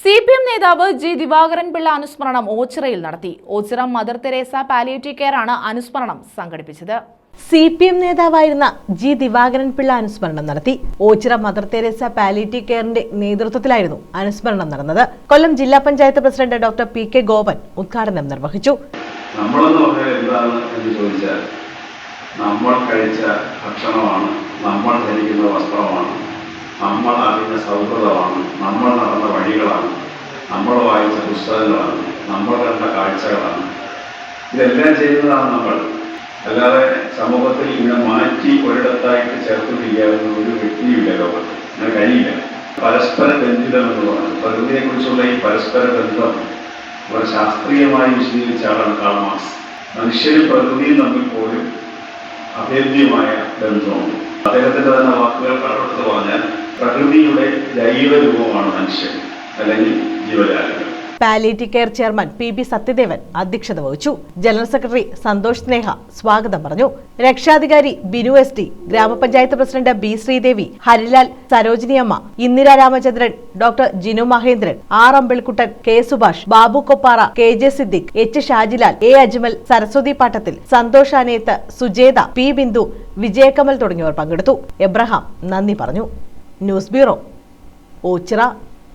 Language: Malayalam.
സി പി എം നേതാവ് ജി ദിവാകരൻ പിള്ള അനുസ്മരണം ഓച്ചിറയിൽ നടത്തി. Ochira Mother Teresa palliative care ആണ് അനുസ്മരണം സംഘടിപ്പിച്ചത്. സി പി എം നേതാവായിരുന്ന ജി ദിവാകരൻ പിള്ള അനുസ്മരണം നടത്തി. ഓച്ചിറ മദർ തെരേസ പാലിയേറ്റീവ് കെയറിന്റെ നേതൃത്വത്തിലായിരുന്നു അനുസ്മരണം നടന്നത്. കൊല്ലം ജില്ലാ panchayat president doctor P K Gopan ഉദ്ഘാടനം നിർവഹിച്ചു. നമ്മളെന്ന് പറഞ്ഞാൽ എന്താണ് എന്ന് ചോദിച്ചാൽ നമ്മൾ കഴിച്ച ഭക്ഷണമാണ് നമ്മൾ ധരിക്കുന്ന വസ്ത്രമാണ് നമ്മൾ അറിഞ്ഞ സൗഹൃദമാണ് നമ്മൾ വഴികളാണ്. നമ്മൾ വായിച്ച പുസ്തകങ്ങളാണ്. നമ്മൾ കണ്ട കാഴ്ചകളാണ്. ഇതെല്ലാം ചെയ്യുന്നതാണ് നമ്മൾ. അല്ലാതെ സമൂഹത്തിൽ ഇങ്ങനെ മാറ്റി ഒരിടത്തായിട്ട് ചേർത്ത് ഒരു വ്യക്തിയില്ല ലോകത്ത്. അങ്ങനെ കഴിയില്ല. പരസ്പര ബന്ധിതം എന്ന് പറയുന്നത്. പ്രകൃതിയെക്കുറിച്ചുള്ള ഈ പരസ്പര ബന്ധം വളരെ ശാസ്ത്രീയമായി വിശദീകരിച്ച ആളാണ് കാൾ മാർക്സ്. മനുഷ്യരും പ്രകൃതിയും തമ്മിൽ പോലും അഭേദ്യമായ ബന്ധമുണ്ട് അദ്ദേഹത്തിന്റെ തന്നെ വാക്കുകൾ കടമെടുത്ത് പറഞ്ഞാൽ പ്രകൃതിയുടെ ജൈവരൂപമാണ് മനുഷ്യൻ. അല്ലെങ്കിൽ ജീവജാലങ്ങൾ care chairman P B Sathyadevan അധ്യക്ഷത വഹിച്ചു. ജനറൽ സെക്രട്ടറി സന്തോഷ് സ്നേഹ സ്വാഗതം പറഞ്ഞു. രക്ഷാധികാരി ബിനു എസ് ടി ഗ്രാമപഞ്ചായത്ത് president B Sreedevi Harilal Sarojiniamma Indira Ramachandran doctor Jinu Mahendran R Ambilkuttan K Subhash Babu Koppara K J Siddique H Shajilal A Ajmal Saraswathi Pattathil Santhosh Aneth Sujetha P Bindu Vijayakamal തുടങ്ങിയവർ പങ്കെടുത്തു. എബ്രഹാം നന്ദി പറഞ്ഞു. News bureau Ochira.